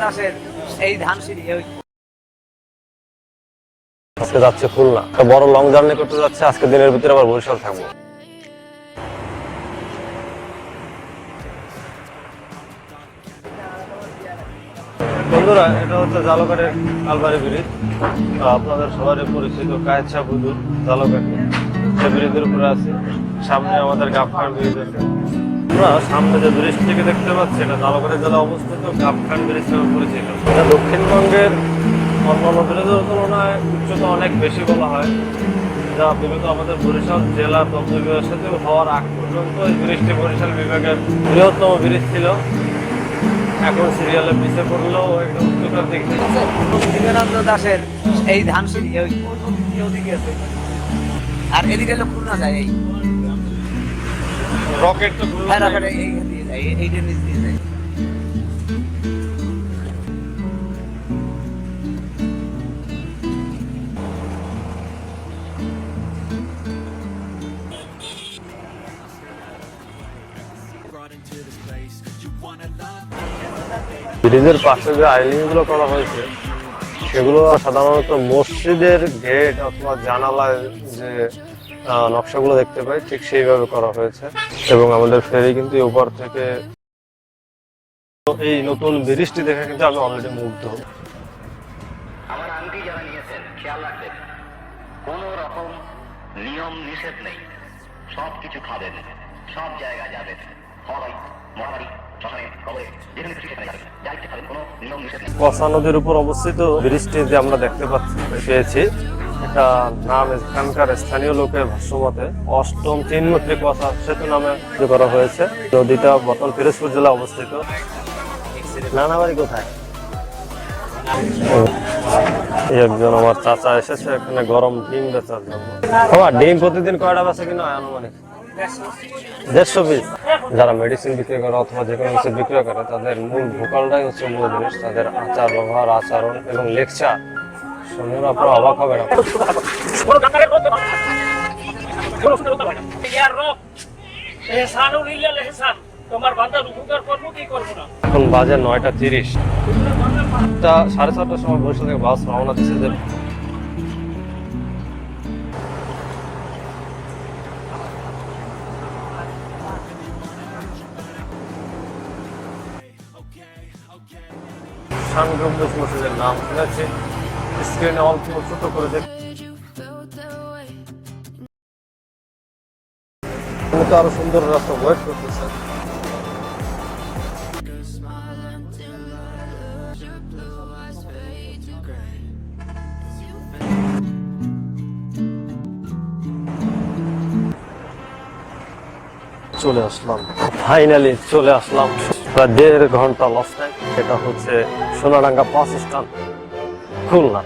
দাসের এই আজকে যাচ্ছে খুলনা। একটা বড় লং জার্নি করতে যাচ্ছে আজকে দিনের ভিতরে আবার বরিশাল থাকব। বন্ধুরা এটা হচ্ছে জালকারের আলবারি ব্রিজ আপনাদের সবারই পরিচিত কায়চা বুদুর জালকাটি। সে ব্রিজের উপরে আছে। সামনে আমাদের গাফখান ব্রিজ আছে আমরা সামনে যে ব্রিজ থেকে দেখতে পাচ্ছি, এটা জালকাটি জেলা অবস্থিত গাফখান ব্রিজ নামে পরিচিত। এটা দক্ষিণবঙ্গের অন্যান্য ব্রিজের তুলনায় উচ্চতা অনেক বেশি বলা হয়। যা বিগত আমাদের বরিশাল জেলার তন্ত্র বিভাগের সাথে হওয়ার আগ পর্যন্ত এই ব্রিজটি বরিশাল বিভাগের বৃহত্তম ব্রিজ ছিল। এখন সিরিয়ালে পিছিয়ে পড়লেও একটু উচ্চতার দিক থেকে। দাসের এই ধানসিঁড়ি, ওই ওদিকে আছে। আর এদিকে খুলনা যায় এই। রকেট তো হ্যাঁ যায়। রাখাটা দিয়ে যায় এই- নিচ দিয়ে যায় ব্রিজের পাশে যে আইলিংগুলো করা হয়েছে সেগুলো সাধারণত মসজিদের গেট অথবা জানালায় যে নকশাগুলো দেখতে পাই, ঠিক সেইভাবে করা হয়েছে। এবং আমাদের ফেরি কিন্তু উপর থেকে এই নতুন ব্রিজটি দেখে কিন্তু আমি অলরেডি মুগ্ধ। নিয়ম নিষেধ নেই। সব কিছু খাবেন সব জায়গায় যাবেন। কসা নদীর উপর অবস্থিত ব্রিজটি যে আমরা দেখতে পেয়েছি। এটা নাম এখানকার স্থানীয় লোকের ভাষ্যমতে অষ্টম কসা সেতু নামে করা হয়েছে। নদীটা বর্তমান পিরোজপুর জেলা অবস্থিত। নানাবাড়ি কোথায়? একজন আমার চাচা এসেছে, এখানে গরম ডিম বেচার জন্য। আমার ডিম প্রতিদিন কয়টা বেচে কিনা? আনুমানিক। দেড়শো পিস যারা মেডিসিন বিক্রি করে অথবা যে কোনো কিছু বিক্রয় করে, তাদের মূল ভোকালটাই হচ্ছে মূল জিনিস। তাদের আচার, ব্যবহার, আচরণ এবং লেকচার শুনে আপনারা অবাক হবে না এখন বাজে নয়টা তিরিশ। সাড়ে ছটার সময় বরিশাল থেকে বাস রওনা দিচ্ছে যে সানগ্রুপ মসজিদের নাম শুনেছি স্ক্রিনে অল্প ছোট করে দেখ তুমি তো আরো সুন্দর রাস্তা ওয়েট করতেছে চলে আসলাম ফাইনালি চলে আসলাম প্রায় দেড় ঘণ্টা লস টাইম সেটা হচ্ছে সোনাডাঙ্গা বাস স্ট্যান্ড খুলনা।